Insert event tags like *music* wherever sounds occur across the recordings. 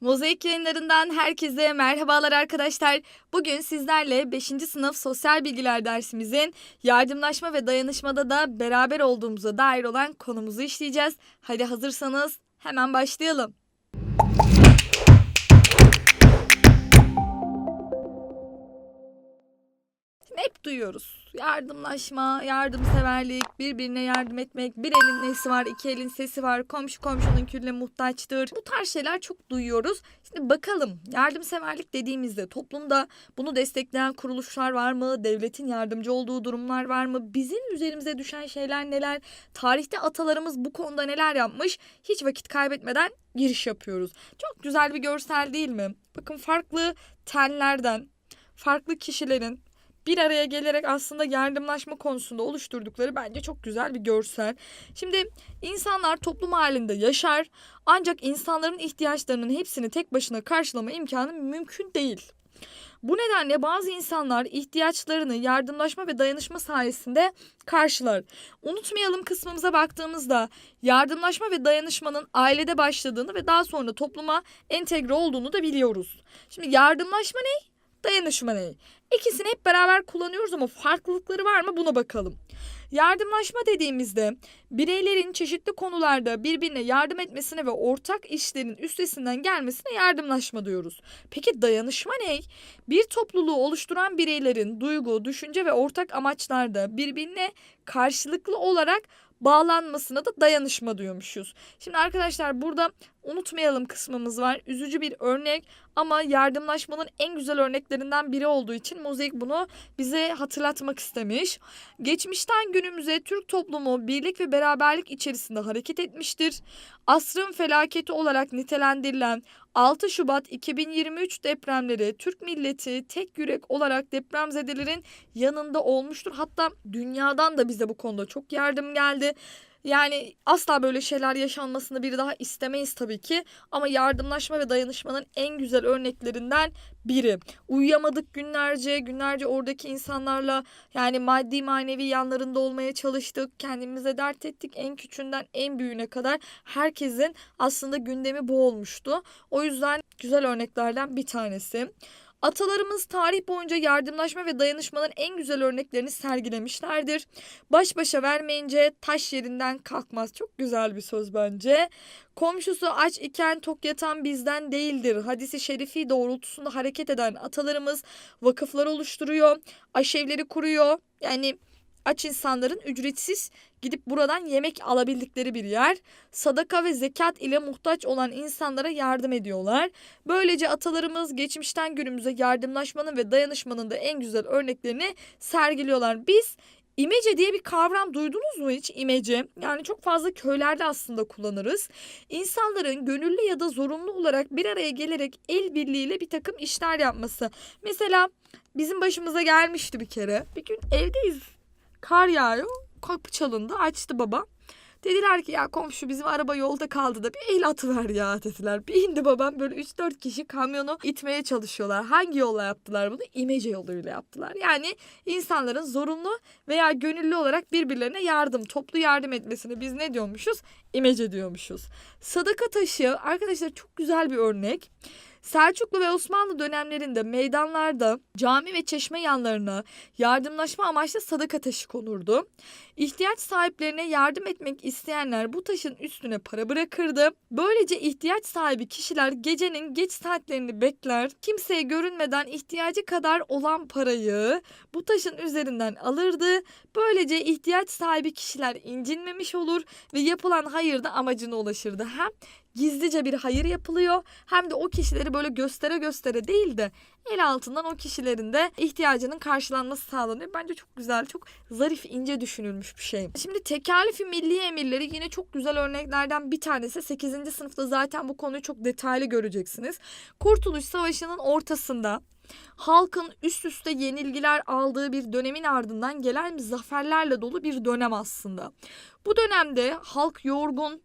Mozaik yayınlarından herkese merhabalar arkadaşlar. Bugün sizlerle 5. sınıf sosyal bilgiler dersimizin yardımlaşma ve dayanışmada da beraber olduğumuza dair olan konumuzu işleyeceğiz. Hadi hazırsanız hemen başlayalım. Hep duyuyoruz. Yardımlaşma, yardımseverlik, birbirine yardım etmek, bir elin nesi var, iki elin sesi var, komşu komşunun külüne muhtaçtır. Bu tarz şeyler çok duyuyoruz. Şimdi bakalım yardımseverlik dediğimizde toplumda bunu destekleyen kuruluşlar var mı? Devletin yardımcı olduğu durumlar var mı? Bizim üzerimize düşen şeyler neler? Tarihte atalarımız bu konuda neler yapmış? Hiç vakit kaybetmeden giriş yapıyoruz. Çok güzel bir görsel değil mi? Bakın farklı tenlerden, farklı kişilerin bir araya gelerek aslında yardımlaşma konusunda oluşturdukları bence çok güzel bir görsel. Şimdi insanlar toplum halinde yaşar ancak insanların ihtiyaçlarının hepsini tek başına karşılama imkanı mümkün değil. Bu nedenle bazı insanlar ihtiyaçlarını yardımlaşma ve dayanışma sayesinde karşılar. Unutmayalım kısmımıza baktığımızda yardımlaşma ve dayanışmanın ailede başladığını ve daha sonra topluma entegre olduğunu da biliyoruz. Şimdi yardımlaşma ne? Dayanışma ne? İkisini hep beraber kullanıyoruz ama farklılıkları var mı buna bakalım. Yardımlaşma dediğimizde bireylerin çeşitli konularda birbirine yardım etmesine ve ortak işlerin üstesinden gelmesine yardımlaşma diyoruz. Peki dayanışma ne? Bir topluluğu oluşturan bireylerin duygu, düşünce ve ortak amaçlarda birbirine karşılıklı olarak bağlanmasına da dayanışma diyormuşuz. Şimdi arkadaşlar burada unutmayalım kısmımız var. Üzücü bir örnek ama yardımlaşmanın en güzel örneklerinden biri olduğu için Mozaik bunu bize hatırlatmak istemiş. Geçmişten günümüze Türk toplumu birlik ve beraberlik içerisinde hareket etmiştir. Asrın felaketi olarak nitelendirilen 6 Şubat 2023 depremleri Türk milleti tek yürek olarak depremzedelerin yanında olmuştur. Hatta dünyadan da bize bu konuda çok yardım geldi. Yani asla böyle şeyler yaşanmasını bir daha istemeyiz tabii ki. Ama yardımlaşma ve dayanışmanın en güzel örneklerinden biri. Uyuyamadık günlerce, günlerce oradaki insanlarla yani maddi manevi yanlarında olmaya çalıştık. Kendimize dert ettik en küçüğünden en büyüğüne kadar. Herkesin aslında gündemi bu olmuştu. O yüzden güzel örneklerden bir tanesi. Atalarımız tarih boyunca yardımlaşma ve dayanışmanın en güzel örneklerini sergilemişlerdir. Baş başa vermeyince taş yerinden kalkmaz. Çok güzel bir söz bence. Komşusu aç iken tok yatan bizden değildir. Hadisi şerifi doğrultusunda hareket eden atalarımız vakıflar oluşturuyor. Aşevleri kuruyor. Yani aç insanların ücretsiz gidip buradan yemek alabildikleri bir yer. Sadaka ve zekat ile muhtaç olan insanlara yardım ediyorlar. Böylece atalarımız geçmişten günümüze yardımlaşmanın ve dayanışmanın da en güzel örneklerini sergiliyorlar. Biz İmece diye bir kavram duydunuz mu hiç imece? Yani çok fazla köylerde aslında kullanırız. İnsanların gönüllü ya da zorunlu olarak bir araya gelerek el birliğiyle bir takım işler yapması. Mesela bizim başımıza gelmişti bir kere. Bir gün evdeyiz Kar yağıyor. Kapı çalındı. Açtı baba. Dediler ki ya komşu bizim araba yolda kaldı da bir el atıver ya dediler. Bir indi babam böyle 3-4 kişi kamyonu itmeye çalışıyorlar. Hangi yolla yaptılar bunu? İmece yoluyla yaptılar. Yani insanların zorunlu veya gönüllü olarak birbirlerine yardım, toplu yardım etmesini biz ne diyormuşuz? İmece diyormuşuz. Sadaka taşı arkadaşlar çok güzel bir örnek. Selçuklu ve Osmanlı dönemlerinde meydanlarda cami ve çeşme yanlarına yardımlaşma amaçlı sadaka taşı konurdu. İhtiyaç sahiplerine yardım etmek isteyenler bu taşın üstüne para bırakırdı. Böylece ihtiyaç sahibi kişiler gecenin geç saatlerini bekler. Kimseye görünmeden ihtiyacı kadar olan parayı bu taşın üzerinden alırdı. Böylece ihtiyaç sahibi kişiler incinmemiş olur ve yapılan hayır da amacına ulaşırdı. Hem gizlice bir hayır yapılıyor hem de o kişileri böyle göstere göstere değil de el altından o kişilerin de ihtiyacının karşılanması sağlanıyor. Bence çok güzel, çok zarif, ince düşünülmüş bir şey. Şimdi tekalifi milli emirleri yine çok güzel örneklerden bir tanesi. 8. sınıfta zaten bu konuyu çok detaylı göreceksiniz. Kurtuluş Savaşı'nın ortasında halkın üst üste yenilgiler aldığı bir dönemin ardından gelen zaferlerle dolu bir dönem aslında. Bu dönemde halk yorgun,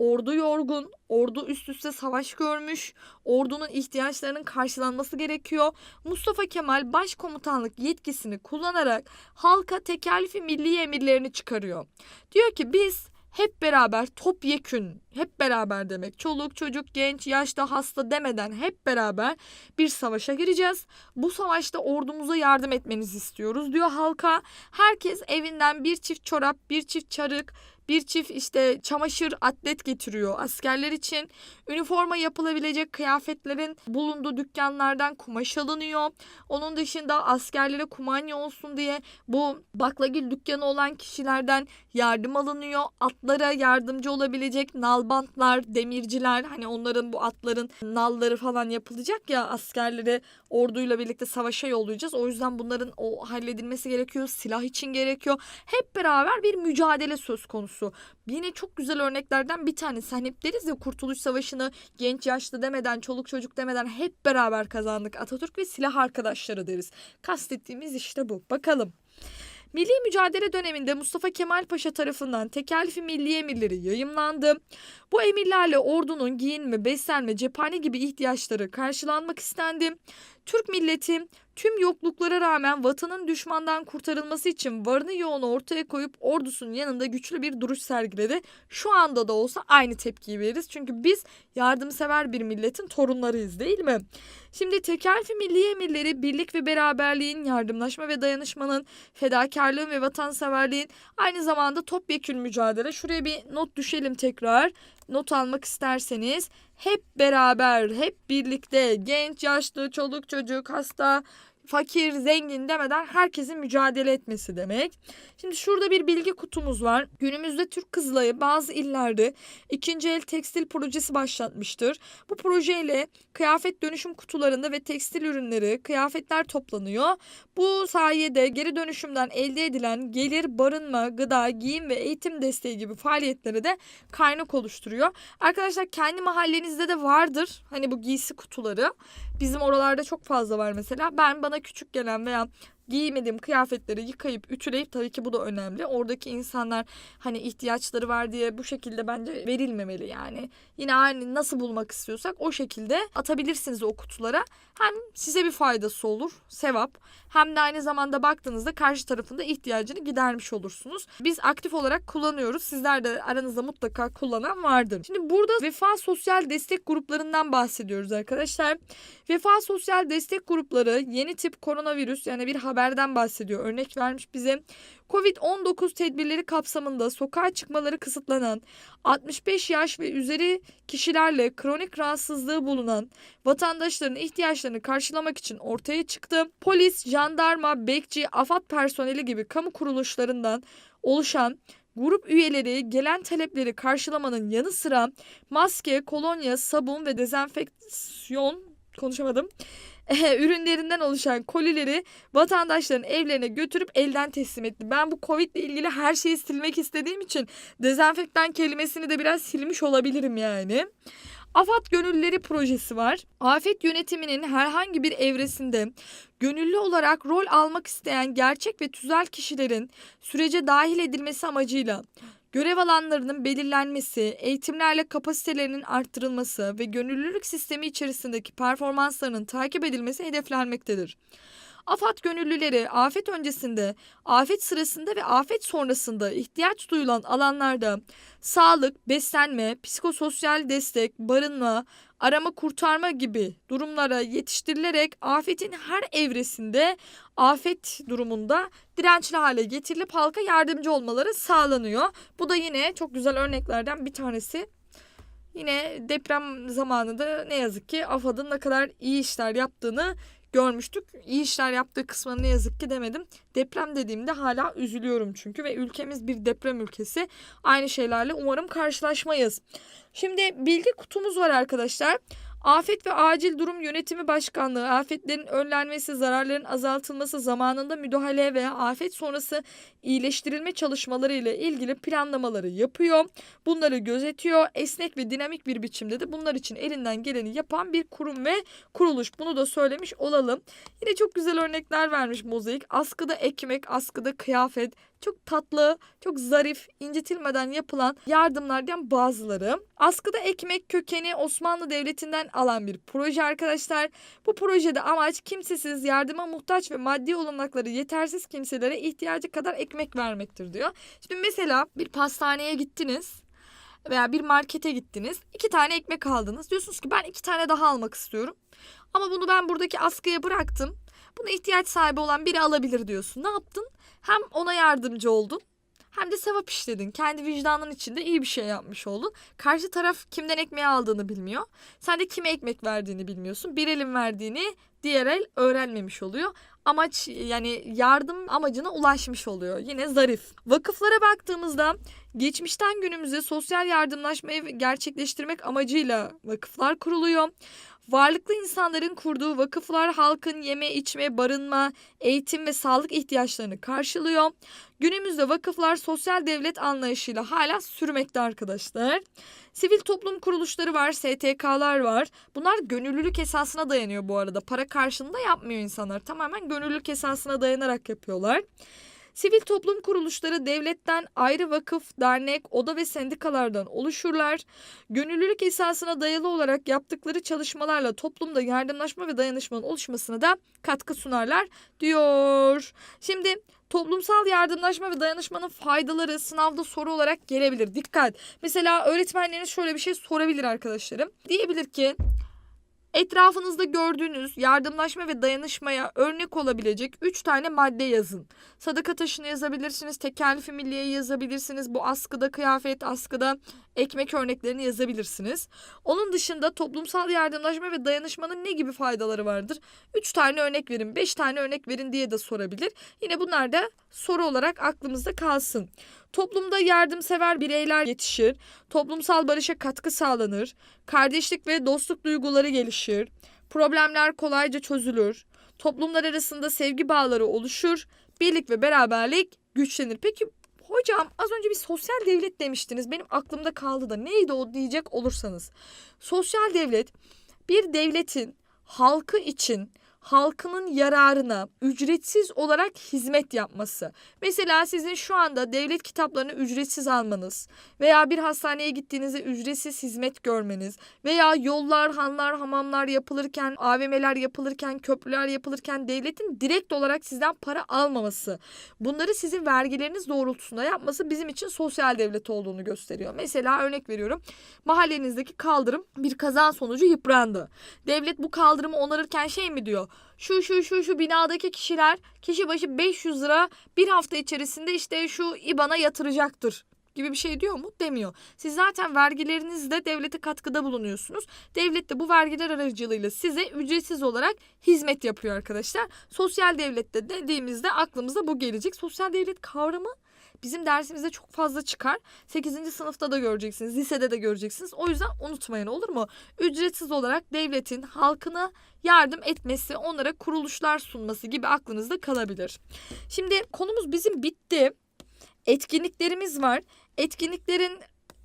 Ordu yorgun, ordu üst üste savaş görmüş, ordunun ihtiyaçlarının karşılanması gerekiyor. Mustafa Kemal başkomutanlık yetkisini kullanarak halka tekellifi milli emirlerini çıkarıyor. Diyor ki biz hep beraber topyekün hep beraber demek. Çoluk, çocuk, genç, yaşta, hasta demeden hep beraber bir savaşa gireceğiz. Bu savaşta ordumuza yardım etmenizi istiyoruz diyor halka. Herkes evinden bir çift çorap, bir çift çarık, bir çift işte çamaşır atlet getiriyor askerler için. Üniforma yapılabilecek kıyafetlerin bulunduğu dükkanlardan kumaş alınıyor. Onun dışında askerlere kumanya olsun diye bu baklagil dükkanı olan kişilerden yardım alınıyor. Atlara yardımcı olabilecek nalbantlar, demirciler hani onların bu atların nalları falan yapılacak ya askerleri orduyla birlikte savaşa yollayacağız. O yüzden bunların o halledilmesi gerekiyor. Silah için gerekiyor. Hep beraber bir mücadele söz konusu. Yine çok güzel örneklerden bir tanesi. Hani hep deriz ya Kurtuluş Savaşı'nı genç yaşlı demeden, çoluk çocuk demeden hep beraber kazandık. Atatürk ve silah arkadaşları deriz. Kastettiğimiz işte bu. Bakalım. Milli mücadele döneminde Mustafa Kemal Paşa tarafından tekelfi milli emirleri yayımlandı. Bu emirlerle ordunun giyinme, beslenme, cephane gibi ihtiyaçları karşılanmak istendi. Türk milleti tüm yokluklara rağmen vatanın düşmandan kurtarılması için varını yoğunu ortaya koyup ordusunun yanında güçlü bir duruş sergiledi. Şu anda da olsa aynı tepkiyi veririz. Çünkü biz yardımsever bir milletin torunlarıyız değil mi? Şimdi tekelfi milli emirleri birlik ve beraberliğin, yardımlaşma ve dayanışmanın, fedakarlığın ve vatanseverliğin aynı zamanda topyekün mücadele. Şuraya bir not düşelim tekrar. Not almak isterseniz hep beraber, hep birlikte. Genç, yaşlı, çoluk, çocuk, hasta, fakir, zengin demeden herkesin mücadele etmesi demek. Şimdi şurada bir bilgi kutumuz var. Günümüzde Türk Kızılayı bazı illerde ikinci el tekstil projesi başlatmıştır. Bu projeyle kıyafet dönüşüm kutularında ve tekstil ürünleri, kıyafetler toplanıyor. Bu sayede geri dönüşümden elde edilen gelir, barınma, gıda, giyim ve eğitim desteği gibi faaliyetlere de kaynak oluşturuyor. Arkadaşlar kendi mahallenizde de vardır hani bu giysi kutuları. Bizim oralarda çok fazla var mesela. Ben bana küçük gelen veya giymediğim kıyafetleri yıkayıp ütüleyip tabii ki bu da önemli. Oradaki insanlar hani ihtiyaçları var diye bu şekilde bence verilmemeli yani. Yine aynı nasıl bulmak istiyorsak o şekilde atabilirsiniz o kutulara. Hem size bir faydası olur, sevap. Hem de aynı zamanda baktığınızda karşı tarafında ihtiyacını gidermiş olursunuz. Biz aktif olarak kullanıyoruz. Sizler de aranızda mutlaka kullanan vardır. Şimdi burada Vefa Sosyal Destek Gruplarından bahsediyoruz arkadaşlar. Vefa Sosyal Destek Grupları yeni tip koronavirüs yani bir haberden bahsediyor. Örnek vermiş bize. Covid-19 tedbirleri kapsamında sokağa çıkmaları kısıtlanan 65 yaş ve üzeri kişilerle kronik rahatsızlığı bulunan vatandaşların ihtiyaçlarını karşılamak için ortaya çıktı. Polis, jandarma, bekçi, AFAD personeli gibi kamu kuruluşlarından oluşan Grup üyeleri gelen talepleri karşılamanın yanı sıra maske, kolonya, sabun ve dezenfeksiyon konuşamadım *laughs* ürünlerinden oluşan kolileri vatandaşların evlerine götürüp elden teslim etti. Ben bu Covid ile ilgili her şeyi silmek istediğim için dezenfektan kelimesini de biraz silmiş olabilirim yani. AFAD Gönüllüleri projesi var. Afet yönetiminin herhangi bir evresinde gönüllü olarak rol almak isteyen gerçek ve tüzel kişilerin sürece dahil edilmesi amacıyla görev alanlarının belirlenmesi, eğitimlerle kapasitelerinin arttırılması ve gönüllülük sistemi içerisindeki performanslarının takip edilmesi hedeflenmektedir. AFAD gönüllüleri afet öncesinde, afet sırasında ve afet sonrasında ihtiyaç duyulan alanlarda sağlık, beslenme, psikososyal destek, barınma, arama kurtarma gibi durumlara yetiştirilerek afetin her evresinde afet durumunda dirençli hale getirilip halka yardımcı olmaları sağlanıyor. Bu da yine çok güzel örneklerden bir tanesi. Yine deprem zamanında ne yazık ki AFAD'ın ne kadar iyi işler yaptığını görmüştük. İyi işler yaptığı kısmını ne yazık ki demedim. Deprem dediğimde hala üzülüyorum çünkü ve ülkemiz bir deprem ülkesi. Aynı şeylerle umarım karşılaşmayız. Şimdi bilgi kutumuz var arkadaşlar. Afet ve Acil Durum Yönetimi Başkanlığı afetlerin önlenmesi, zararların azaltılması, zamanında müdahale veya afet sonrası iyileştirilme çalışmaları ile ilgili planlamaları yapıyor. Bunları gözetiyor. Esnek ve dinamik bir biçimde de bunlar için elinden geleni yapan bir kurum ve kuruluş. Bunu da söylemiş olalım. Yine çok güzel örnekler vermiş mozaik. Askıda ekmek, askıda kıyafet, çok tatlı, çok zarif, incitilmeden yapılan yardımlardan bazıları. Askıda ekmek kökeni Osmanlı Devleti'nden alan bir proje arkadaşlar. Bu projede amaç kimsesiz, yardıma muhtaç ve maddi olanakları yetersiz kimselere ihtiyacı kadar ekmek vermektir diyor. Şimdi mesela bir pastaneye gittiniz veya bir markete gittiniz. iki tane ekmek aldınız. Diyorsunuz ki ben iki tane daha almak istiyorum. Ama bunu ben buradaki askıya bıraktım. Buna ihtiyaç sahibi olan biri alabilir diyorsun. Ne yaptın? Hem ona yardımcı oldun hem de sevap işledin. Kendi vicdanın içinde iyi bir şey yapmış oldun. Karşı taraf kimden ekmeği aldığını bilmiyor. Sen de kime ekmek verdiğini bilmiyorsun. Bir elin verdiğini diğer el öğrenmemiş oluyor. Amaç yani yardım amacına ulaşmış oluyor. Yine zarif. Vakıflara baktığımızda geçmişten günümüze sosyal yardımlaşmayı gerçekleştirmek amacıyla vakıflar kuruluyor. Varlıklı insanların kurduğu vakıflar halkın yeme, içme, barınma, eğitim ve sağlık ihtiyaçlarını karşılıyor. Günümüzde vakıflar sosyal devlet anlayışıyla hala sürmekte arkadaşlar. Sivil toplum kuruluşları var, STK'lar var. Bunlar gönüllülük esasına dayanıyor bu arada. Para karşılığında yapmıyor insanlar. Tamamen gönüllülük esasına dayanarak yapıyorlar. Sivil toplum kuruluşları devletten ayrı vakıf, dernek, oda ve sendikalardan oluşurlar. Gönüllülük esasına dayalı olarak yaptıkları çalışmalarla toplumda yardımlaşma ve dayanışmanın oluşmasına da katkı sunarlar diyor. Şimdi toplumsal yardımlaşma ve dayanışmanın faydaları sınavda soru olarak gelebilir. Dikkat. Mesela öğretmenleriniz şöyle bir şey sorabilir arkadaşlarım. Diyebilir ki Etrafınızda gördüğünüz yardımlaşma ve dayanışmaya örnek olabilecek 3 tane madde yazın. Sadaka taşını yazabilirsiniz, tekerlefi milliye yazabilirsiniz. Bu askıda kıyafet, askıda ekmek örneklerini yazabilirsiniz. Onun dışında toplumsal yardımlaşma ve dayanışmanın ne gibi faydaları vardır? 3 tane örnek verin, 5 tane örnek verin diye de sorabilir. Yine bunlar da soru olarak aklımızda kalsın. Toplumda yardımsever bireyler yetişir, toplumsal barışa katkı sağlanır, kardeşlik ve dostluk duyguları gelişir, problemler kolayca çözülür, toplumlar arasında sevgi bağları oluşur, birlik ve beraberlik güçlenir. Peki hocam az önce bir sosyal devlet demiştiniz. Benim aklımda kaldı da neydi o diyecek olursanız. Sosyal devlet bir devletin halkı için halkının yararına ücretsiz olarak hizmet yapması. Mesela sizin şu anda devlet kitaplarını ücretsiz almanız veya bir hastaneye gittiğinizde ücretsiz hizmet görmeniz veya yollar, hanlar, hamamlar yapılırken, AVM'ler yapılırken, köprüler yapılırken devletin direkt olarak sizden para almaması. Bunları sizin vergileriniz doğrultusunda yapması bizim için sosyal devlet olduğunu gösteriyor. Mesela örnek veriyorum. Mahallenizdeki kaldırım bir kaza sonucu yıprandı. Devlet bu kaldırımı onarırken şey mi diyor? Şu şu şu şu binadaki kişiler kişi başı 500 lira bir hafta içerisinde işte şu IBAN'a yatıracaktır gibi bir şey diyor mu? Demiyor. Siz zaten vergilerinizle devlete katkıda bulunuyorsunuz. Devlet de bu vergiler aracılığıyla size ücretsiz olarak hizmet yapıyor arkadaşlar. Sosyal devlette dediğimizde aklımıza bu gelecek. Sosyal devlet kavramı bizim dersimizde çok fazla çıkar. 8. sınıfta da göreceksiniz, lisede de göreceksiniz. O yüzden unutmayın olur mu? Ücretsiz olarak devletin halkına yardım etmesi, onlara kuruluşlar sunması gibi aklınızda kalabilir. Şimdi konumuz bizim bitti. Etkinliklerimiz var. Etkinliklerin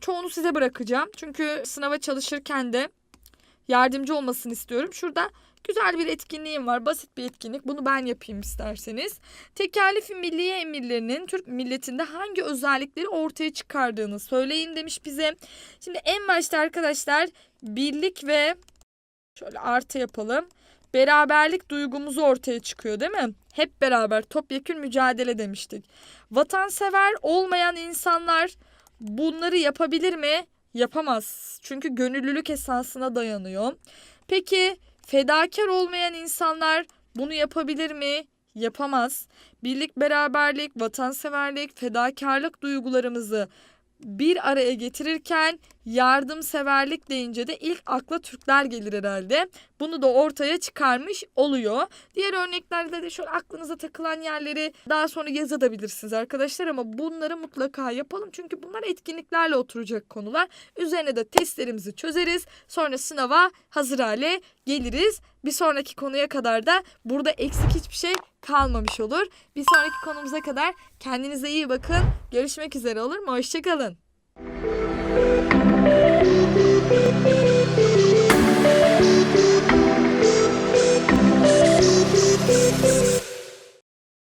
çoğunu size bırakacağım. Çünkü sınava çalışırken de yardımcı olmasını istiyorum. Şurada güzel bir etkinliğim var. Basit bir etkinlik. Bunu ben yapayım isterseniz. Tekerlefi milliye emirlerinin Türk milletinde hangi özellikleri ortaya çıkardığını söyleyin demiş bize. Şimdi en başta arkadaşlar birlik ve şöyle artı yapalım. Beraberlik duygumuzu ortaya çıkıyor değil mi? Hep beraber topyekün mücadele demiştik. Vatansever olmayan insanlar bunları yapabilir mi? Yapamaz. Çünkü gönüllülük esasına dayanıyor. Peki fedakar olmayan insanlar bunu yapabilir mi? Yapamaz. Birlik, beraberlik, vatanseverlik, fedakarlık duygularımızı bir araya getirirken yardımseverlik deyince de ilk akla Türkler gelir herhalde. Bunu da ortaya çıkarmış oluyor. Diğer örneklerde de şöyle aklınıza takılan yerleri daha sonra yazabilirsiniz arkadaşlar ama bunları mutlaka yapalım. Çünkü bunlar etkinliklerle oturacak konular. Üzerine de testlerimizi çözeriz. Sonra sınava hazır hale geliriz. Bir sonraki konuya kadar da burada eksik hiçbir şey kalmamış olur. Bir sonraki konumuza kadar kendinize iyi bakın. Görüşmek üzere olur mu? Hoşçakalın.